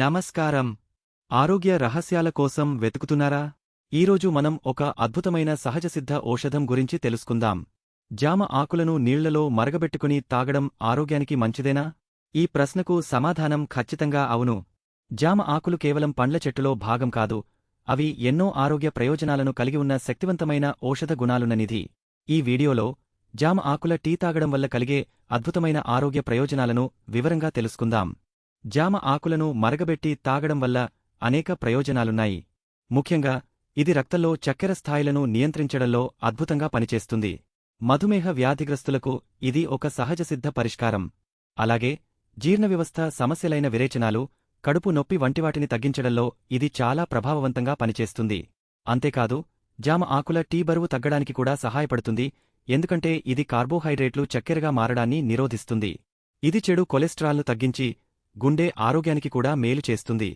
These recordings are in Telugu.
నమస్కారం. ఆరోగ్య రహస్యాల కోసం వెతుకుతున్నారా? ఈరోజు మనం ఒక అద్భుతమైన సహజసిద్ధ ఔషధం గురించి తెలుసుకుందాం. జామ ఆకులను నీళ్ళలో మరగబెట్టుకుని తాగడం ఆరోగ్యానికి మంచిదేనా? ఈ ప్రశ్నకు సమాధానం ఖచ్చితంగా అవును. జామ ఆకులు కేవలం పండ్ల చెట్టులో భాగం కాదు అవి ఎన్నో ఆరోగ్య ప్రయోజనాలను కలిగి ఉన్న శక్తివంతమైన ఔషధ గుణాలున్న నిధి ఈ వీడియోలో జామ ఆకుల టీ తాగడం వల్ల కలిగే అద్భుతమైన ఆరోగ్య ప్రయోజనాలను వివరంగా తెలుసుకుందాం. జామ ఆకులను మరగబెట్టి తాగడం వల్ల అనేక ప్రయోజనాలున్నాయి. ముఖ్యంగా ఇది రక్తంలో చక్కెర స్థాయిలను నియంత్రించడంలో అద్భుతంగా పనిచేస్తుంది. మధుమేహ వ్యాధిగ్రస్తులకు ఇది ఒక సహజసిద్ధ పరిష్కారం. అలాగే జీర్ణవ్యవస్థ సమస్యలైన విరేచనాలు కడుపు నొప్పి వంటివాటిని తగ్గించడంలో ఇది చాలా ప్రభావవంతంగా పనిచేస్తుంది. అంతేకాదు జామ ఆకుల టీ బరువు తగ్గడానికి కూడా సహాయపడుతుంది ఎందుకంటే ఇది కార్బోహైడ్రేట్లు చక్కెరగా మారడాన్ని నిరోధిస్తుంది. ఇది చెడు కొలెస్ట్రాల్ను తగ్గించి గుండె ఆరోగ్యానికి కూడా మేలు చేస్తుంది.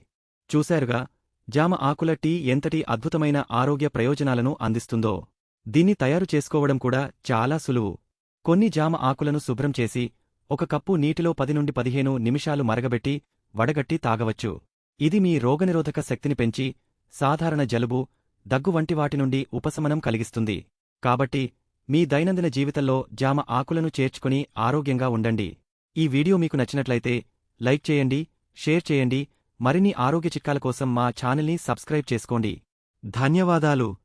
చూశారుగా జామ ఆకుల టీ ఎంతటి అద్భుతమైన ఆరోగ్య ప్రయోజనాలను అందిస్తుందో. దీన్ని తయారు చేసుకోవడం కూడా చాలా సులువు. కొన్ని జామ ఆకులను శుభ్రం చేసి ఒక కప్పు నీటిలో పది నుండి పదిహేను నిమిషాలు మరగబెట్టి వడగట్టి తాగవచ్చు. ఇది మీ రోగనిరోధక శక్తిని పెంచి సాధారణ జలుబు దగ్గు వంటి వాటి నుండి ఉపశమనం కలిగిస్తుంది. కాబట్టి మీ దైనందిన జీవితంలో జామ ఆకులను చేర్చుకుని ఆరోగ్యంగా ఉండండి. ఈ వీడియో మీకు నచ్చినట్లయితే లైక్ చేయండి షేర్ చేయండి. మరిన్ని ఆరోగ్య చిట్కాల కోసం మా ఛానల్ని సబ్స్క్రైబ్ చేసుకోండి. ధన్యవాదాలు.